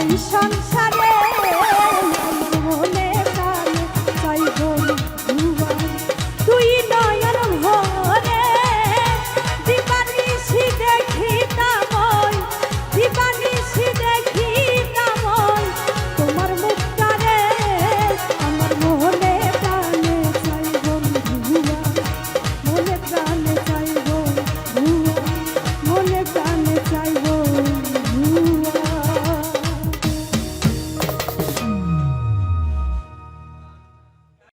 এই সংসারে